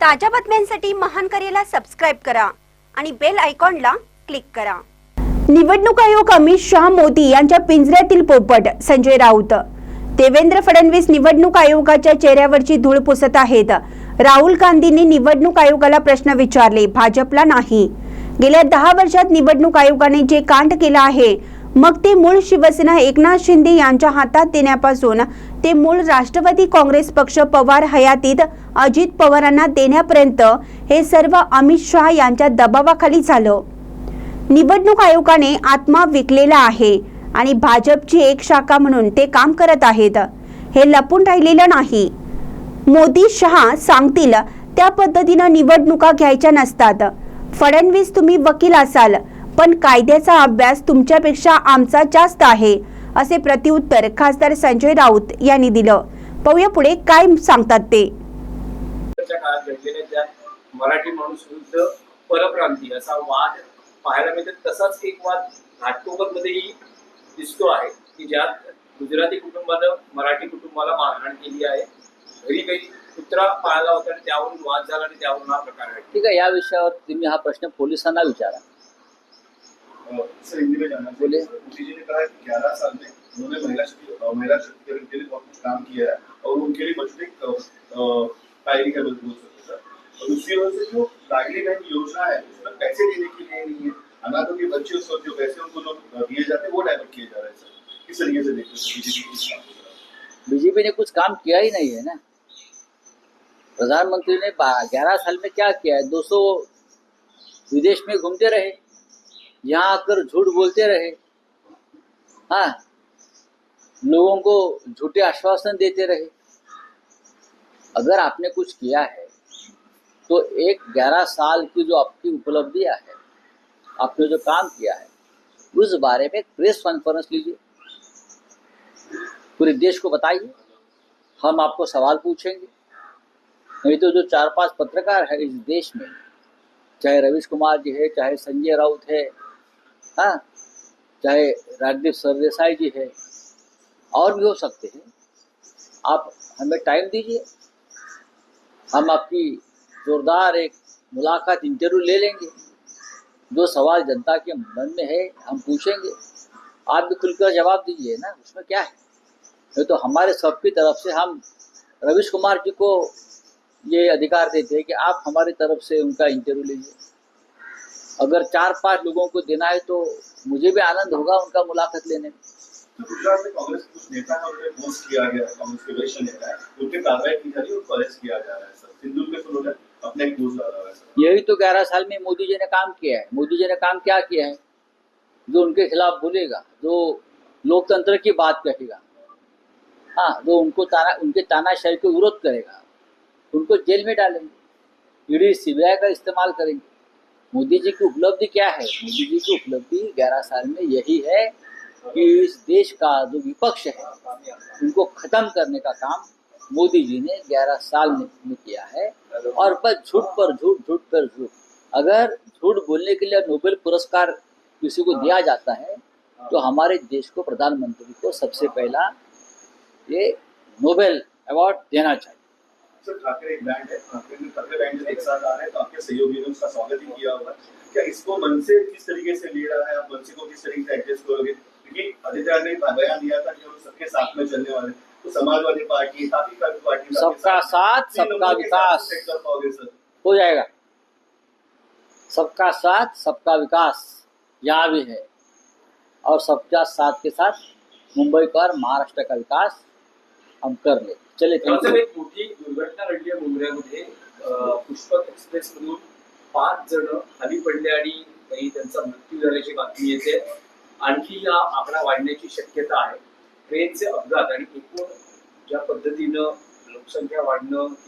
ताज्या बातम्यांसाठी महान करेला सबस्क्राईब करा आणि बेल आयकॉनला क्लिक करा. निवडणूक आयोग अमित शहा मोदी यांच्या पिंजऱ्यातील पोपट संजय राऊत. देवेंद्र फडणवीस निवडणूक आयोगाच्या चेहऱ्यावरची धूळ पुसत आहेत. राहुल गांधींनी निवडणूक आयोगाला प्रश्न विचारले भाजपला नाही. गेल्या दहा वर्षात निवडणूक आयोगाने जे कांड केलं आहे मग ते मूळ शिवसेना एकनाथ शिंदे यांच्या हातात देण्यापासून ते मूळ राष्ट्रवादी काँग्रेस पक्ष पवार हयातीत अजित पवारांना देण्यापर्यंत हे सर्व अमित शहा यांच्या दबावाखाली झालं. निवडणूक आयोगाने आत्मा विकलेला आहे आणि भाजपची एक शाखा म्हणून ते काम करत आहेत. हे लपून राहिलेलं नाही. मोदी शहा सांगतील त्या पद्धतीनं निवडणुका घ्यायच्या नसतात. फडणवीस तुम्ही वकील असाल. पण कायद्याचा अभ्यास तुमच्यापेक्षा आमचा जास्त आहे असे प्रत्युत्तर खासदार संजय राऊत यांनी दिलं. पाहूया पुढे काय सांगतात ते. च्या काळात घडलेल्या ज्या मराठी माणूस विरुद्ध परप्रांती असा वाद पाहायला मिळतो. तसाच एक वाद घाटकोपर मध्येही दिसतो आहे की ज्यात गुजराती कुटुंबानं मराठी कुटुंबाला मारहाण केली आहे. घरी काही कुत्रा पाळला होता आणि त्यावरून वाद झाला आणि त्यावरून हा प्रकार घडला. ठीक आहे या विषयावर तुम्ही हा प्रश्न पोलिसांना विचारा. सर हिंदी में जानना बोलिए। मोदी जी ने कहा ग्यारह साल में उन्होंने महिला महिला शक्तिकरण के लिए बहुत कुछ काम किया है और उनके लिए मज़बूत पायरी है बोल और दूसरी ओर से जो लाडली बहन योजना है उसमें पैसे देने के लिए नहीं है। अनाथों के बच्चे उस जो पैसे उनको जो दिए जाते हैं वो किए जा रहे हैं सर। किस तरीके से देखते हैं? बीजेपी ने कुछ काम किया ही नहीं है ना। प्रधानमंत्री ने ग्यारह साल में क्या किया है? 200 विदेश में घूमते रहे। यहाँ आकर झूठ बोलते रहे। हाँ लोगों को झूठे आश्वासन देते रहे। अगर आपने कुछ किया है तो एक ग्यारह साल की जो आपकी उपलब्धियाँ है, आपने जो काम किया है, उस बारे में प्रेस कॉन्फ्रेंस लीजिए। पूरे देश को बताइए। हम आपको सवाल पूछेंगे। नहीं तो जो चार पाँच पत्रकार है इस देश में, चाहे रवीश कुमार जी है, चाहे संजय राउत है हाँ चाहे राजदीप सरदेसाई जी है, और भी हो सकते हैं। आप हमें टाइम दीजिए। हम आपकी जोरदार एक मुलाकात इंटरव्यू ले लेंगे। जो सवाल जनता के मन में है, हम पूछेंगे। आप भी खुलकर जवाब दीजिए ना, उसमें क्या है? नहीं तो हमारे सबकी तरफ़ से हम रविश कुमार जी को ये अधिकार देते हैं कि आप हमारी तरफ़ से उनका इंटरव्यू लीजिए। अगर चार पाँच लोगों को देना है तो मुझे भी आनंद होगा उनका मुलाकात लेने में। तो गुजरात में कांग्रेस कुछ नेता है उन्हें पोस्ट किया गया है, कांग्रेस के वरिष्ठ नेता है। उनके कार्रवाई की जा रही है उनको अरेस्ट किया जा रहा है सर। सिंदूर तो उन्होंने अपना एक दोष डाला हुआ है यही तो ग्यारह साल में मोदी जी ने काम किया है। मोदी जी ने काम क्या किया है? जो उनके खिलाफ बोलेगा जो लोकतंत्र की बात कहेगा हाँ जो उनको ताना उनके तानाशाही को विरोध करेगा उनको जेल में डालेंगे। ईडी सीबीआई का इस्तेमाल करेंगे। मोदी जी की उपलब्धि क्या है? मोदी जी की उपलब्धि ग्यारह साल में यही है कि इस देश का जो विपक्ष है, उनको खत्म करने का काम मोदी जी ने 11 साल में किया है। और बस झूठ पर झूठ झूठ पर झूठ। अगर झूठ बोलने के लिए नोबेल पुरस्कार किसी को दिया जाता है तो हमारे देश को प्रधानमंत्री को सबसे पहला ये नोबेल अवार्ड देना चाहिए। सर ठाकरे एक ब्रांड है ठाकरे ने ठाकरे ब्रांड एक साथ आ रहे हैं तो आपके सहयोगी ने उसका स्वागत ही किया होगा। क्या इसको मन से किस तरीके से ले रहा है? आप मन को किस तरीके से एडजस्ट करोगे? क्योंकि आदित्य ने बयान दिया था कि हम सबके साथ में चलने वाले तो समाजवादी पार्टी पार्टी सबका साथ, सबका विकास। कर पाओगे सर? हो जाएगा। सबका साथ सबका विकास यहाँ भी है। और सबका साथ के साथ मुंबई का और महाराष्ट्र का विकास हम कर ले चले एक मोठी दुर्घटना घडली आहे मुंबईमध्ये अं, पुष्पक एक्सप्रेस मधून पाच जण खाली पडले आणि काही त्यांचा मृत्यू झाल्याची बातमी येते. आणखी हा आकडा वाढण्याची शक्यता आहे. ट्रेनचे अपघात आणि एकूण ज्या पद्धतीनं लोकसंख्या वाढणं किंवा